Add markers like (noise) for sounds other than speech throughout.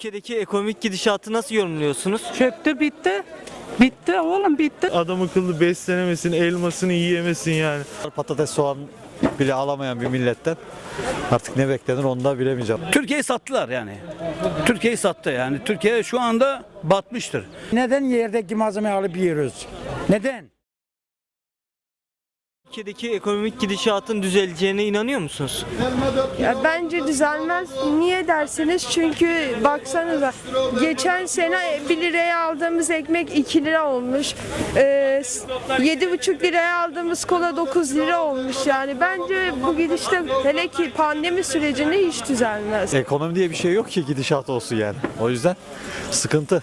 Ülkedeki ekonomik gidişatı nasıl yorumluyorsunuz? Çöktü bitti. Bitti oğlum bitti. Adam akıllı beslenemesin, elmasını yiyemesin yani. Patates soğan bile alamayan bir milletten artık ne beklenir onu da bilemeyeceğim. Türkiye'yi sattılar yani. Türkiye'yi sattı yani. Türkiye şu anda batmıştır. Neden yerdeki malzemeyi alıp yiyoruz? Neden? Ülkedeki ekonomik gidişatın düzeleceğine inanıyor musunuz? Ya bence düzelmez. Niye dersiniz? Çünkü baksanıza geçen sene 1 liraya aldığımız ekmek 2 lira olmuş. Ee, 7,5 liraya aldığımız kola 9 lira olmuş. Yani bence bu gidişte hele ki pandemi sürecinde hiç düzelmez. Ekonomi diye bir şey yok ki gidişat olsun yani. O yüzden sıkıntı.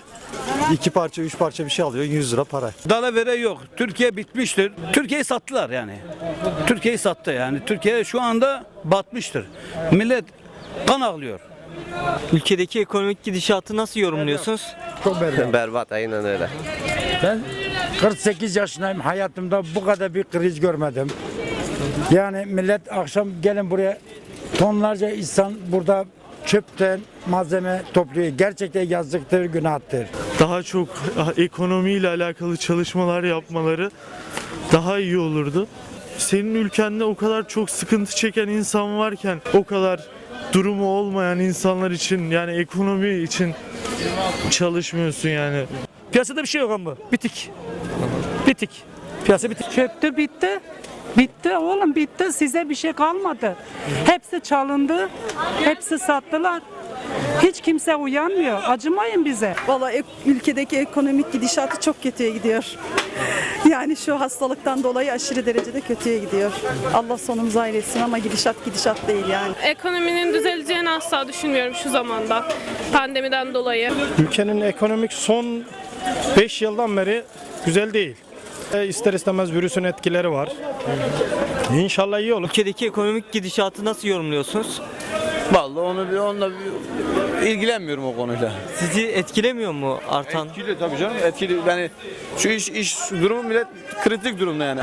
İki parça, üç parça bir şey alıyorsun 100 lira para. Dalavere yok. Türkiye bitmiştir. Türkiye'yi sattılar yani. Türkiye'yi sattı yani. Türkiye şu anda batmıştır. Millet kan ağlıyor. Ülkedeki ekonomik gidişatı nasıl yorumluyorsunuz? (laughs) Berbat aynen öyle. Ben 48 yaşındayım. Hayatımda bu kadar bir kriz görmedim. Yani millet akşam gelin buraya tonlarca insan burada çöpten malzeme topluyor. Gerçekten yazıktır, günahtır. Daha çok ekonomiyle alakalı çalışmalar yapmaları daha iyi olurdu. Senin ülkende o kadar çok sıkıntı çeken insan varken o kadar durumu olmayan insanlar için yani ekonomi için çalışmıyorsun yani. Piyasada bir şey yok ama bitik. Bitik. Piyasa bitik. Çöktü bitti. Bitti oğlum bitti. Size bir şey kalmadı. Hepsi çalındı. Hepsi sattılar. Hiç kimse uyanmıyor. Acımayın bize. Valla ek- ülkedeki ekonomik gidişatı çok kötüye gidiyor. Yani şu hastalıktan dolayı aşırı derecede kötüye gidiyor. Allah sonumuzu hayretsin ama gidişat gidişat değil yani. Ekonominin düzeleceğini asla düşünmüyorum şu zamanda. Pandemiden dolayı. Ülkenin ekonomik son 5 yıldan beri güzel değil. E, İster istemez virüsün etkileri var. İnşallah iyi olur. Ülkedeki ekonomik gidişatı nasıl yorumluyorsunuz? Vallahi onu bir onunla bir ilgilenmiyorum o konuyla. Sizi etkilemiyor mu artan? Etkili tabii canım etkili. Yani şu iş iş durumu millet kritik durumda yani.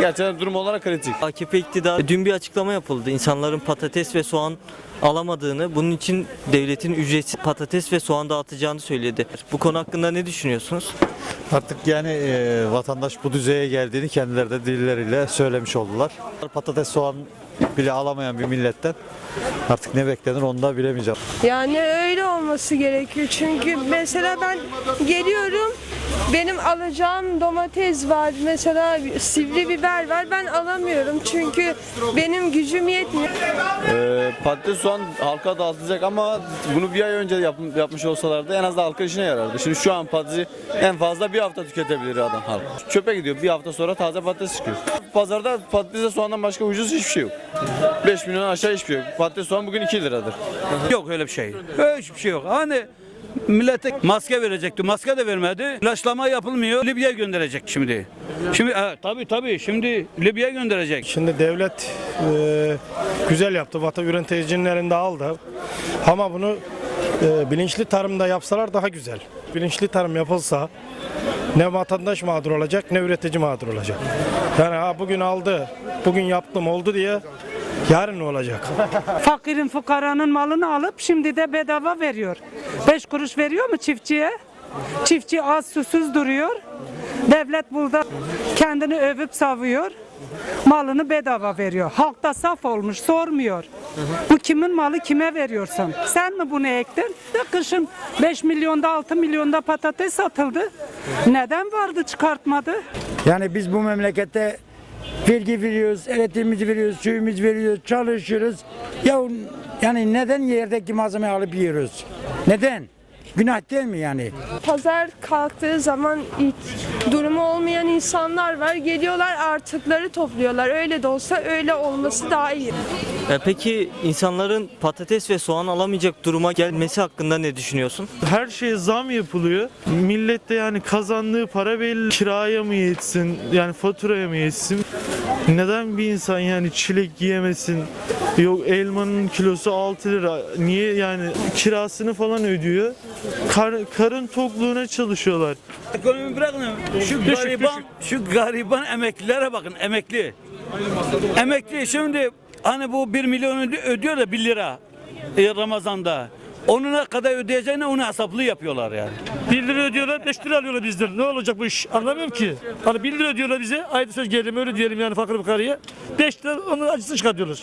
Gerçekten durum olarak kritik. AKP iktidarı dün bir açıklama yapıldı. İnsanların patates ve soğan alamadığını, bunun için devletin ücretsiz patates ve soğan dağıtacağını söyledi. Bu konu hakkında ne düşünüyorsunuz? Artık yani e, vatandaş bu düzeye geldiğini kendileri de dilleriyle söylemiş oldular. Patates soğan bile alamayan bir milletten artık ne beklenir onu da bilemeyeceğim. Yani öyle olması gerekiyor. Çünkü mesela ben geliyorum benim alacağım domates var. Mesela sivri biber var. Ben alamıyorum. Çünkü benim gücüm yetmiyor. Ee, patates soğan halka dağıtılacak ama bunu bir ay önce yap- yapmış olsalardı en az da halka işine yarardı. Şimdi şu an patatesi en fazla bir hafta tüketebilir adam halk. Çöpe gidiyor bir hafta sonra taze patates çıkıyor. Pazarda patatese soğandan başka ucuz hiçbir şey yok. 5 milyon aşağı hiçbir şey yok. Patates soğan bugün 2 liradır. Yok öyle bir şey. Öyle hiçbir şey yok. Hani millete maske verecekti. Maske de vermedi. İlaçlama yapılmıyor. Libya'ya gönderecek şimdi. Şimdi evet, tabii tabii şimdi Libya'ya gönderecek. Şimdi devlet e, güzel yaptı. Vatan üreticinin elinde aldı. Ama bunu e, bilinçli tarımda yapsalar daha güzel. Bilinçli tarım yapılsa ne vatandaş mağdur olacak ne üretici mağdur olacak. Yani ha bugün aldı, bugün yaptım oldu diye yarın ne olacak? (laughs) Fakirin fukaranın malını alıp şimdi de bedava veriyor. Beş kuruş veriyor mu çiftçiye? Çiftçi az susuz duruyor. Devlet burada kendini övüp savuyor. Malını bedava veriyor. Halk da saf olmuş sormuyor. Bu kimin malı kime veriyorsun? Sen mi bunu ektin? De kışın 5 milyonda 6 milyonda patates satıldı. Neden vardı çıkartmadı? Yani biz bu memlekette vergi veriyoruz, elektriğimizi veriyoruz, suyumuzu veriyoruz, çalışıyoruz. Ya yani neden yerdeki malzemeyi alıp yiyoruz? Neden? Günah değil mi yani? Pazar kalktığı zaman hiç durumu olmayan insanlar var. Geliyorlar artıkları topluyorlar. Öyle de olsa öyle olması daha iyi. E, Peki insanların patates ve soğan alamayacak duruma gelmesi hakkında ne düşünüyorsun? Her şeye zam yapılıyor. Millet de yani kazandığı para belli. Kiraya mı yetsin, yani faturaya mı yetsin? Neden bir insan yani çilek yiyemesin? Yok elmanın kilosu 6 lira. Niye yani kirasını falan ödüyor? Kar- karın tokluğuna çalışıyorlar. Ekonomi bırakın. Şu gariban, şu gariban emeklilere bakın emekli. Emekli şimdi hani bu 1 milyon ödüyor da 1 lira e, Ramazan'da. Onun ne kadar ödeyeceğine onu hesaplı yapıyorlar yani. 1 lira ödüyorlar 5 lira alıyorlar bizden. Ne olacak bu iş? Anlamıyorum ki. Hani 1 lira ödüyorlar bize. Aynı söz gelelim öyle diyelim yani fakir fukaraya. 5 lira onun acısını çıkartıyorlar.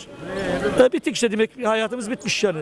E, bittik işte demek hayatımız bitmiş yani.